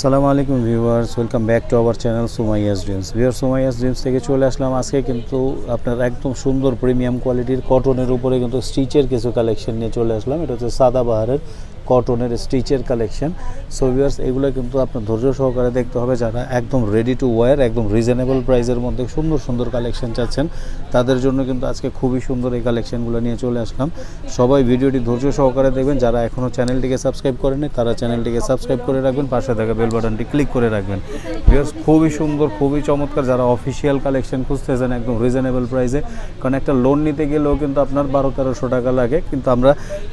সালামু আলাইকুম viewers, welcome back to our channel Sumaiya's dreams. Viewer Sumaiya's dreams থেকে চলে আসলাম। আজকে কিন্তু আপনার একদম সুন্দর প্রিমিয়াম কোয়ালিটির কটনের উপরে কিন্তু স্টিচের কিছু কালেকশন নিয়ে চলে আসলাম। এটা হচ্ছে সাদাবাহারের কটনের স্টিচের কালেকশন সো ভিউয়ার্স এগুলো কিন্তু আপনার ধৈর্য সহকারে দেখতে হবে যারা একদম রেডি টু ওয়্যার একদম রিজনেবল প্রাইসের মধ্যে সুন্দর সুন্দর কালেকশন চাচ্ছেন, তাদের জন্য কিন্তু আজকে খুবই সুন্দর এই কালেকশনগুলো নিয়ে চলে আসলাম। সবাই ভিডিওটি ধৈর্য সহকারে দেখবেন। যারা এখনও চ্যানেলটিকে সাবস্ক্রাইব করেনি তারা চ্যানেলটিকে সাবস্ক্রাইব করে রাখবেন। পাশে থাকা বেল বাটনটি ক্লিক করে রাখবেন। ভিউয়ার্স খুবই সুন্দর, খুবই চমৎকার যারা অফিসিয়াল কালেকশন খুঁজতেছেন একদম রিজনেবল প্রাইসে কারণ একটা লোন নিতে গেলেও কিন্তু আপনার বারো তেরোশো টাকা লাগে। কিন্তু আমরা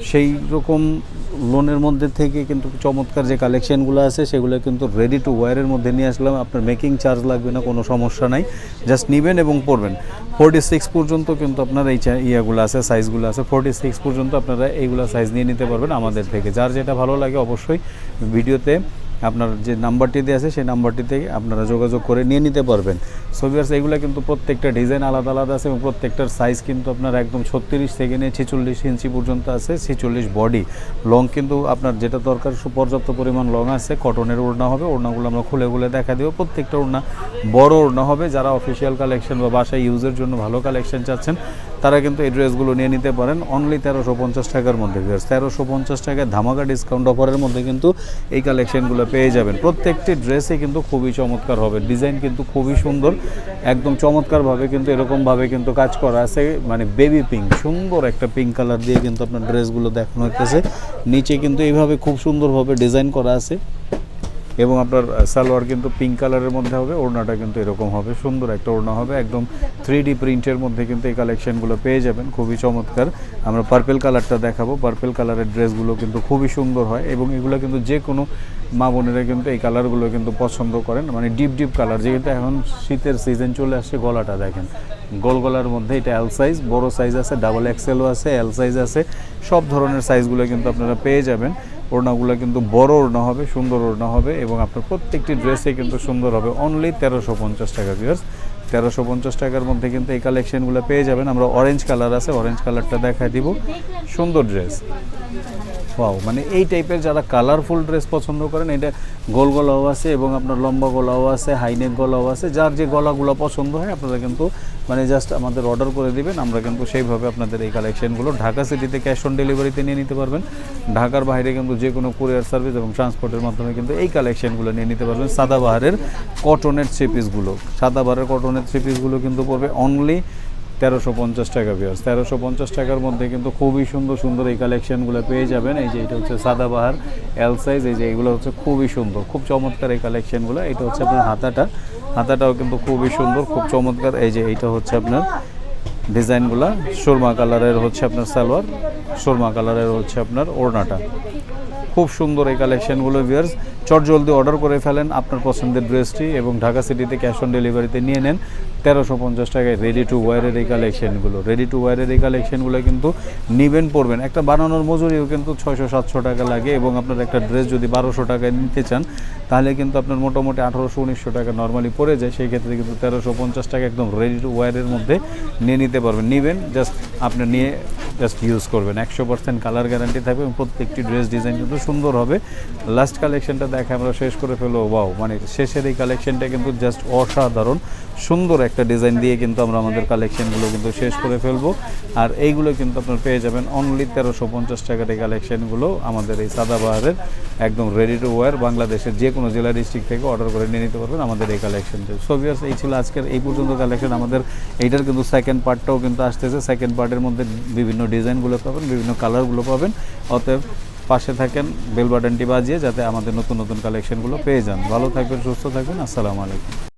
সেই রকম লোনের মধ্যে থেকে কিন্তু চমৎকার যে কালেকশানগুলো আছে, সেগুলো কিন্তু রেডি টু ওয়ারের মধ্যে নিয়ে আসলাম। আপনার মেকিং চার্জ লাগবে না, কোনো সমস্যা নাই। জাস্ট নেবেন এবং পড়বেন। ফোর্টি সিক্স পর্যন্ত কিন্তু আপনার এই ইয়েগুলো আছে সাইজগুলো আছে। ফোর্টি সিক্স পর্যন্ত আপনারা এইগুলো সাইজ নিয়ে নিতে পারবেন আমাদের থেকে। যার যেটা ভালো লাগে অবশ্যই ভিডিওতে আপনার যে নাম্বারটি দেওয়া আছে, সেই নাম্বারটিতে আপনারা যোগাযোগ করে নিয়ে নিতে পারবেন। সোভিয়ার্স এগুলো কিন্তু প্রত্যেকটা ডিজাইন আলাদা আলাদা আছে এবং প্রত্যেকটার সাইজ কিন্তু আপনার একদম ছত্রিশ থেকে নিয়ে ছেচল্লিশ ইঞ্চি পর্যন্ত আছে, ছেচল্লিশ বডি লং কিন্তু আপনার যেটা দরকার, পর্যাপ্ত পরিমাণ লং আছে কটনের ওড়না হবে, ওড়নাগুলো আমরা খুলে খুলে দেখা দেবো। প্রত্যেকটা ওড়না বড় ওড়না হবে, যারা অফিসিয়াল কালেকশন বা বাসায় ইউজের জন্য ভালো কালেকশন চাচ্ছেন তারা কিন্তু এই ড্রেসগুলো নিয়ে নিতে পারেন। অনলি তেরোশো পঞ্চাশ টাকার মধ্যে তেরোশো পঞ্চাশ টাকায় ধামাকা ডিসকাউন্ট অফারের মধ্যে কিন্তু এই কালেকশনগুলো পেয়ে যাবেন। প্রত্যেকটি ড্রেসই কিন্তু খুবই চমৎকার হবে। ডিজাইন কিন্তু খুবই সুন্দর। একদম চমৎকারভাবে কিন্তু, এরকমভাবে কিন্তু কাজ করা আছে। মানে বেবি পিঙ্ক সুন্দর একটা পিঙ্ক কালার দিয়ে কিন্তু আপনার ড্রেসগুলো দেখানো হইতেছে। নিচে কিন্তু এইভাবে খুব সুন্দরভাবে ডিজাইন করা আছে। এবং আপনার সালোয়ার কিন্তু পিঙ্ক কালারের মধ্যে হবে, ওড়নাটা কিন্তু এরকম হবে, সুন্দর একটা ওড়না হবে, একদম থ্রি ডি প্রিন্টের মধ্যে কিন্তু এই কালেকশনগুলো পেয়ে যাবেন, খুবই চমৎকার। আমরা পার্পেল কালারটা দেখাবো পার্পেল কালারের ড্রেসগুলো কিন্তু খুবই সুন্দর হয় এবং এগুলো কিন্তু যে কোনো মা বোনেরা কিন্তু এই কালারগুলো কিন্তু পছন্দ করেন মানে ডিপ ডিপ কালার যেহেতু এখন শীতের সিজন চলে আসছে গলাটা দেখেন। গোল গলার মধ্যে এটা এল সাইজ বড় সাইজ আছে ডাবল এক্সেলও আছে এল সাইজ আছে, সব ধরনের সাইজগুলো কিন্তু আপনারা পেয়ে যাবেন। ওড়নাগুলো কিন্তু বড় ওড়না হবে, সুন্দর ওড়না হবে এবং আপনার প্রত্যেকটি ড্রেসে কিন্তু সুন্দর হবে। অনলি তেরোশো পঞ্চাশ টাকা ভিউয়ার্স তেরোশো পঞ্চাশ টাকার মধ্যে কিন্তু এই কালেকশনগুলো পেয়ে যাবেন। আমরা অরেঞ্জ কালার আছে অরেঞ্জ কালারটা দেখাই দিব। সুন্দর ড্রেস ওয়াও মানে এই টাইপের যারা কালারফুল ড্রেস পছন্দ করেন, এটা গোল গলাও আছে এবং আপনার লম্বা গলাও আছে হাইনেক গলাও আছে, যার যে গলাগুলো পছন্দ হয়, আপনারা কিন্তু মানে জাস্ট আমাদের অর্ডার করে দিবেন। আমরা কিন্তু সেইভাবে আপনাদের এই কালেকশনগুলো ঢাকা সিটিতে ক্যাশ অন ডেলিভারিতে নিয়ে নিতে পারবেন। ঢাকার বাইরে কিন্তু যে কোনো কুরিয়ার সার্ভিস এবং ট্রান্সপোর্টের মাধ্যমে কিন্তু এই কালেকশনগুলো নিয়ে নিতে পারবেন। সাদাবাহারের কটনের থ্রি পিসগুলো সাদাবাহারের কটনের থ্রি পিসগুলো কিন্তু পড়বে অনলি তেরোশো পঞ্চাশ টাকা ভিউয়ার্স তেরোশো পঞ্চাশ টাকার মধ্যে কিন্তু খুবই সুন্দর সুন্দর এই কালেকশনগুলো পেয়ে যাবেন। এই যে এটা হচ্ছে সাদাবাহার এল সাইজ এই যে এগুলো হচ্ছে খুবই সুন্দর, খুব চমৎকার এই কালেকশনগুলো এটা হচ্ছে আপনার হাতাটা। হাতাটাও কিন্তু খুবই সুন্দর, খুব চমৎকার। এই যে এইটা হচ্ছে আপনার ডিজাইনগুলো সুরমা কালারের হচ্ছে আপনার সালোয়ার, সুরমা কালারের হচ্ছে আপনার ওড়নাটা। খুব সুন্দর এই কালেকশনগুলো ভিয়ার্স চট জলদি অর্ডার করে ফেলেন আপনার পছন্দের ড্রেসটি এবং ঢাকা সিটিতে ক্যাশ অন ডেলিভারিতে নিয়ে নেন। তেরোশো পঞ্চাশ টাকায় রেডি টু ওয়ারের এই কালেকশনগুলো রেডি টু ওয়ারের এই কালেকশনগুলো কিন্তু নিবেন পড়বেন একটা বানানোর মজুরিও কিন্তু ছয়শো, সাতশো টাকা লাগে এবং আপনার একটা ড্রেস যদি বারোশো টাকায় নিতে চান, তাহলে কিন্তু আপনার মোটামুটি আঠারোশো, উনিশশো টাকা নর্মালি পড়ে যায়। সেই ক্ষেত্রে কিন্তু তেরোশো পঞ্চাশ টাকা একদম রেডি টু ওয়ারের মধ্যে নিয়ে নিতে পারবেন। নিবেন জাস্ট আপনি নিয়ে জাস্ট ইউজ করবেন। একশো পার্সেন্ট কালার গ্যারান্টি থাকবে এবং প্রত্যেকটি ড্রেস ডিজাইন কিন্তু সুন্দর হবে। লাস্ট কালেকশনটা দেখে আমরা শেষ করে ফেলো ওয়াও মানে শেষের এই কালেকশনটা কিন্তু জাস্ট অসাধারণ। সুন্দর একটা ডিজাইন দিয়ে কিন্তু আমরা আমাদের কালেকশনগুলো কিন্তু শেষ করে ফেলব। আর এইগুলো কিন্তু আপনার পেয়ে যাবেন অনলি তেরোশো পঞ্চাশ টাকার এই কালেকশনগুলো আমাদের এই সাদাবাহারের একদম রেডি টু ওয়ার বাংলাদেশের যে কোনো জেলা ডিস্ট্রিক্ট থেকে অর্ডার করে নিয়ে নিতে পারবেন আমাদের এই কালেকশনটা সোভিয়ার্স এই ছিল আজকের এই পর্যন্ত কালেকশন আমাদের এইটার কিন্তু সেকেন্ড পার্টটাও কিন্তু আসতেছে। সেকেন্ড পার্টের মধ্যে বিভিন্ন ডিজাইনগুলো পাবেন, বিভিন্ন কালারগুলো পাবেন। অতএব পাশে থাকেন, বেল বাটনটি বাজিয়ে যাতে আমাদের নতুন নতুন কালেকশনগুলো পেয়ে যান। ভালো থাকবেন, সুস্থ থাকবেন, আসসালামু আলাইকুম।